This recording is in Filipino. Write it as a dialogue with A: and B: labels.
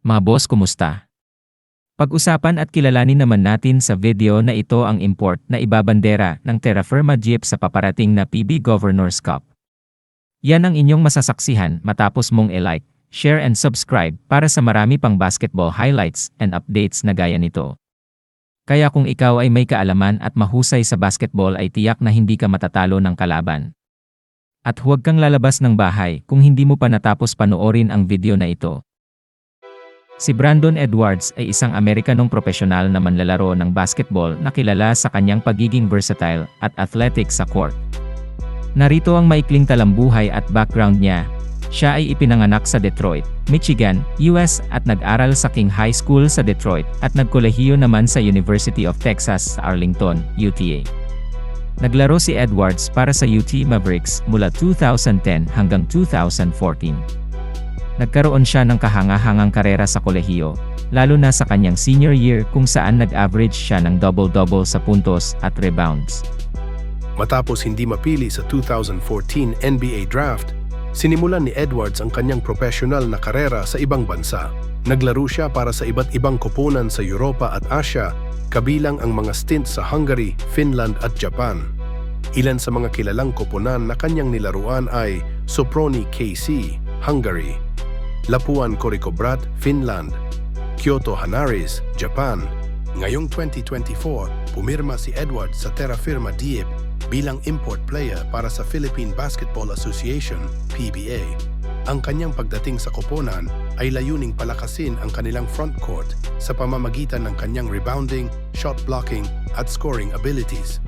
A: Mga boss, kumusta? Pag-usapan at kilalanin naman natin sa video na ito ang import na ibabandera ng Terra Firma Jeep sa paparating na PB Governors Cup. Yan ang inyong masasaksihan matapos mong i-like, share and subscribe para sa marami pang basketball highlights and updates na gaya nito. Kaya kung ikaw ay may kaalaman at mahusay sa basketball ay tiyak na hindi ka matatalo ng kalaban. At huwag kang lalabas ng bahay kung hindi mo pa natapos panoorin ang video na ito. Si Brandon Edwards ay isang Amerikanong profesional na manlalaro ng basketball na kilala sa kanyang pagiging versatile at athletic sa court. Narito ang maikling talambuhay at background niya. Siya ay ipinanganak sa Detroit, Michigan, US at nag-aral sa King High School sa Detroit at nagkolehiyo naman sa University of Texas sa Arlington, UTA. Naglaro si Edwards para sa UT Mavericks mula 2010 hanggang 2014. Nagkaroon siya ng kahangahangang karera sa kolehiyo, lalo na sa kanyang senior year kung saan nag-average siya ng double-double sa puntos at rebounds.
B: Matapos hindi mapili sa 2014 NBA Draft, sinimulan ni Edwards ang kanyang professional na karera sa ibang bansa. Naglaro siya para sa iba't ibang koponan sa Europa at Asia, kabilang ang mga stint sa Hungary, Finland at Japan. Ilan sa mga kilalang koponan na kanyang nilaruan ay Soproni KC, Hungary, Lapuan Korikobrat, Finland, Kyoto Hanaris, Japan. Ngayong 2024, pumirma si Edwards sa Terra Firma Diep bilang import player para sa Philippine Basketball Association, PBA. Ang kanyang pagdating sa koponan ay layuning palakasin ang kanilang front court sa pamamagitan ng kanyang rebounding, shot blocking at scoring abilities.